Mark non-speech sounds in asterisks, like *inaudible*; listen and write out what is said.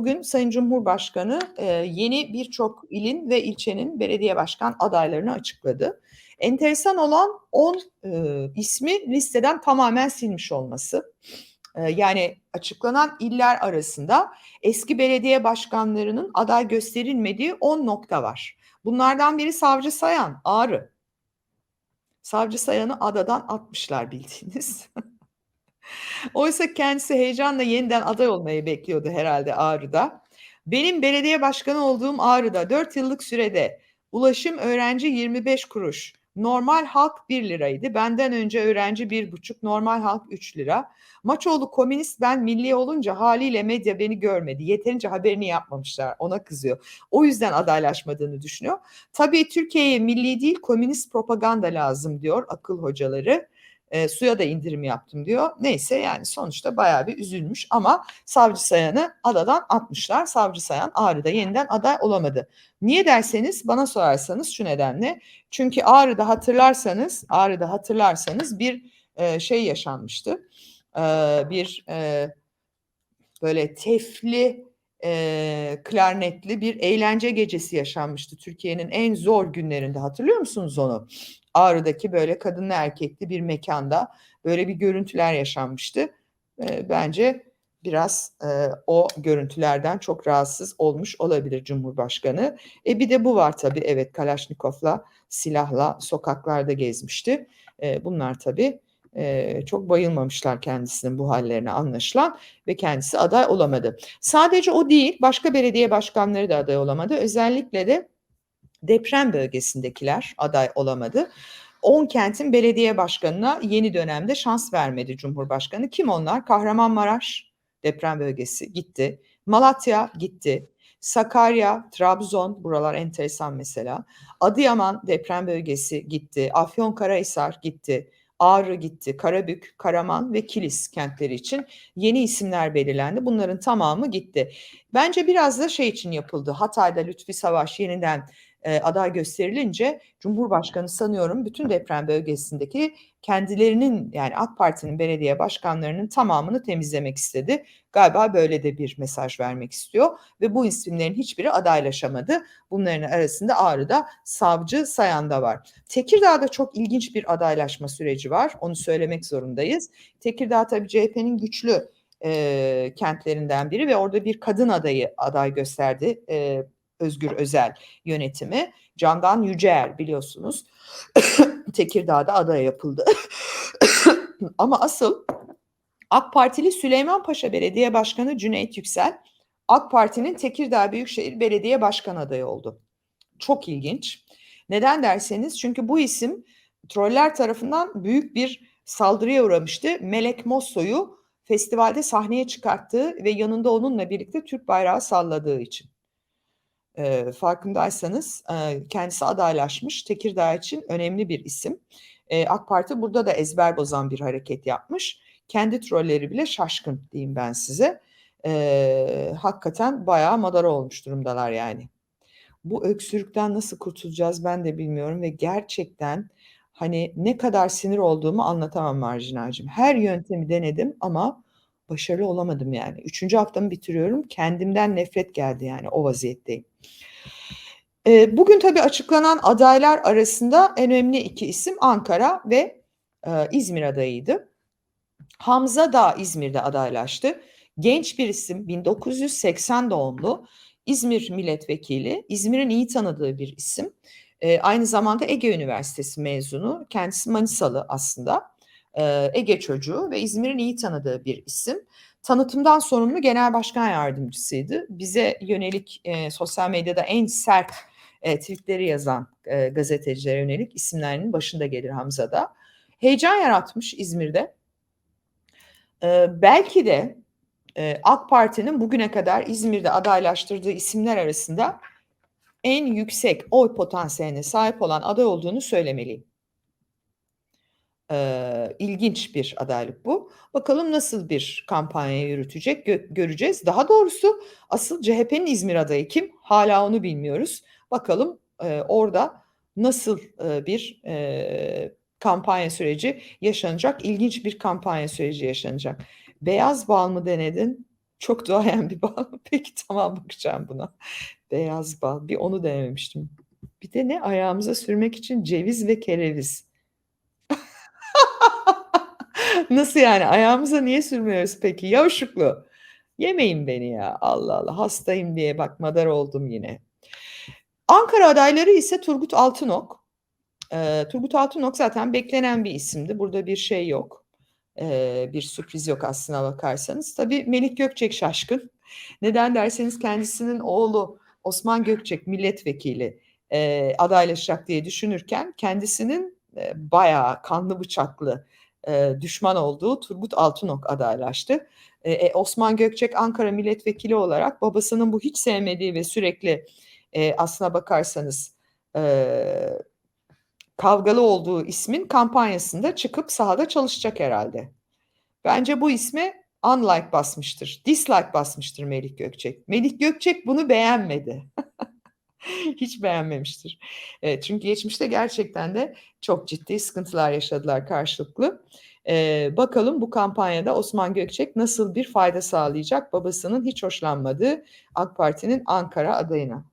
bugün Sayın Cumhurbaşkanı e, yeni birçok ilin ve ilçenin belediye başkan adaylarını açıkladı. Enteresan olan 10 e, ismi listeden tamamen silmiş olması. E, yani açıklanan iller arasında eski belediye başkanlarının aday gösterilmediği 10 nokta var. Bunlardan biri Savcı Sayan, Ağrı. Savcı Sayan'ı adadan atmışlar bildiğiniz. *laughs* *laughs* Oysa kendisi heyecanla yeniden aday olmayı bekliyordu herhalde Ağrı'da. Benim belediye başkanı olduğum Ağrı'da 4 yıllık sürede ulaşım öğrenci 25 kuruş, normal halk 1 liraydı. Benden önce öğrenci 1,5, normal halk 3 lira. Maçoğlu komünist ben milli olunca haliyle medya beni görmedi. Yeterince haberini yapmamışlar. Ona kızıyor. O yüzden adaylaşmadığını düşünüyor. Tabii Türkiye'ye milli değil komünist propaganda lazım diyor akıl hocaları e, suya da indirim yaptım diyor. Neyse yani sonuçta bayağı bir üzülmüş ama Savcı Sayan'ı adadan atmışlar. Savcı Sayan Ağrı'da yeniden aday olamadı. Niye derseniz bana sorarsanız şu nedenle. Çünkü Ağrı'da hatırlarsanız Ağrı'da hatırlarsanız bir e, şey yaşanmıştı. E, bir e, böyle tefli e, klarnetli bir eğlence gecesi yaşanmıştı Türkiye'nin en zor günlerinde hatırlıyor musunuz onu? Ağrı'daki böyle kadınlı erkekli bir mekanda böyle bir görüntüler yaşanmıştı. E, bence biraz e, o görüntülerden çok rahatsız olmuş olabilir Cumhurbaşkanı. E bir de bu var tabii evet Kalaşnikov'la silahla sokaklarda gezmişti. E, bunlar tabii e, çok bayılmamışlar kendisinin bu hallerine anlaşılan ve kendisi aday olamadı. Sadece o değil başka belediye başkanları da aday olamadı. Özellikle de deprem bölgesindekiler aday olamadı. 10 kentin belediye başkanına yeni dönemde şans vermedi Cumhurbaşkanı. Kim onlar? Kahramanmaraş deprem bölgesi gitti. Malatya gitti. Sakarya, Trabzon buralar enteresan mesela. Adıyaman deprem bölgesi gitti. Afyonkarahisar gitti. Ağrı gitti, Karabük, Karaman ve Kilis kentleri için yeni isimler belirlendi. Bunların tamamı gitti. Bence biraz da şey için yapıldı. Hatay'da Lütfi Savaş yeniden e, aday gösterilince Cumhurbaşkanı sanıyorum bütün deprem bölgesindeki kendilerinin yani AK Parti'nin belediye başkanlarının tamamını temizlemek istedi. Galiba böyle de bir mesaj vermek istiyor ve bu isimlerin hiçbiri adaylaşamadı. Bunların arasında Ağrı'da Savcı Sayan'da var. Tekirdağ'da çok ilginç bir adaylaşma süreci var. Onu söylemek zorundayız. Tekirdağ tabii CHP'nin güçlü e, kentlerinden biri ve orada bir kadın adayı aday gösterdi. E, Özgür Özel yönetimi. Candan Yüceer biliyorsunuz. *coughs* Tekirdağ'da aday yapıldı. *coughs* Ama asıl AK Partili Süleyman Paşa Belediye Başkanı Cüneyt Yüksel AK Parti'nin Tekirdağ Büyükşehir Belediye Başkan adayı oldu. Çok ilginç. Neden derseniz çünkü bu isim troller tarafından büyük bir saldırıya uğramıştı. Melek Mosso'yu festivalde sahneye çıkarttığı ve yanında onunla birlikte Türk bayrağı salladığı için. E, farkındaysanız e, kendisi adaylaşmış. Tekirdağ için önemli bir isim. E, AK Parti burada da ezber bozan bir hareket yapmış. Kendi trolleri bile şaşkın diyeyim ben size. E, hakikaten bayağı madara olmuş durumdalar yani. Bu öksürükten nasıl kurtulacağız ben de bilmiyorum ve gerçekten hani ne kadar sinir olduğumu anlatamam marjinalcim. Her yöntemi denedim ama başarılı olamadım yani. Üçüncü haftamı bitiriyorum. Kendimden nefret geldi yani o vaziyetteyim. E, bugün tabii açıklanan adaylar arasında en önemli iki isim Ankara ve e, İzmir adayıydı. Hamza da İzmir'de adaylaştı. Genç bir isim 1980 doğumlu İzmir milletvekili, İzmir'in iyi tanıdığı bir isim. E, aynı zamanda Ege Üniversitesi mezunu. Kendisi Manisalı aslında. E, Ege çocuğu ve İzmir'in iyi tanıdığı bir isim. Tanıtımdan sorumlu genel başkan yardımcısıydı. Bize yönelik e, sosyal medyada en sert e, tweetleri yazan e, gazetecilere yönelik isimlerinin başında gelir Hamza'da. Heyecan yaratmış İzmir'de. E, belki de e, AK Parti'nin bugüne kadar İzmir'de adaylaştırdığı isimler arasında en yüksek oy potansiyeline sahip olan aday olduğunu söylemeliyim. Eee, ilginç bir adaylık bu. Bakalım nasıl bir kampanya yürütecek gö göreceğiz. Daha doğrusu asıl CHP'nin İzmir adayı kim? Hala onu bilmiyoruz. Bakalım, eee, orada nasıl, eee, bir, eee, kampanya süreci yaşanacak? İlginç bir kampanya süreci yaşanacak. Beyaz bal mı denedin? Çok duayen bir bal. *laughs* Peki, tamam, bakacağım buna. Beyaz bal, bir onu denememiştim. Bir de ne? Ayağımıza sürmek için ceviz ve kereviz. Nasıl yani? Ayağımıza niye sürmüyoruz peki? Yavşuklu. Yemeyin beni ya. Allah Allah. Hastayım diye bak madar oldum yine. Ankara adayları ise Turgut Altınok. Eee, Turgut Altınok zaten beklenen bir isimdi. Burada bir şey yok. Eee, bir sürpriz yok aslına bakarsanız. Tabii Melik Gökçek şaşkın. Neden derseniz kendisinin oğlu Osman Gökçek milletvekili, eee, adaylaşacak diye düşünürken kendisinin, eee, bayağı kanlı bıçaklı, eee, düşman olduğu Turgut Altınok adaylaştı. Eee, e, Osman Gökçek Ankara milletvekili olarak babasının bu hiç sevmediği ve sürekli, eee, aslına bakarsanız, eee, kavgalı olduğu ismin kampanyasında çıkıp sahada çalışacak herhâlde. Bence bu isme unlike basmıştır, dislike basmıştır Melik Gökçek. Melik Gökçek bunu beğenmedi. *laughs* *laughs* Hiç beğenmemiştir. Evet, çünkü geçmişte gerçekten de çok ciddi sıkıntılar yaşadılar karşılıklı. Eee, bakalım bu kampanyada Osman Gökçek nasıl bir fayda sağlayacak babasının hiç hoşlanmadığı AK Parti'nin Ankara adayına?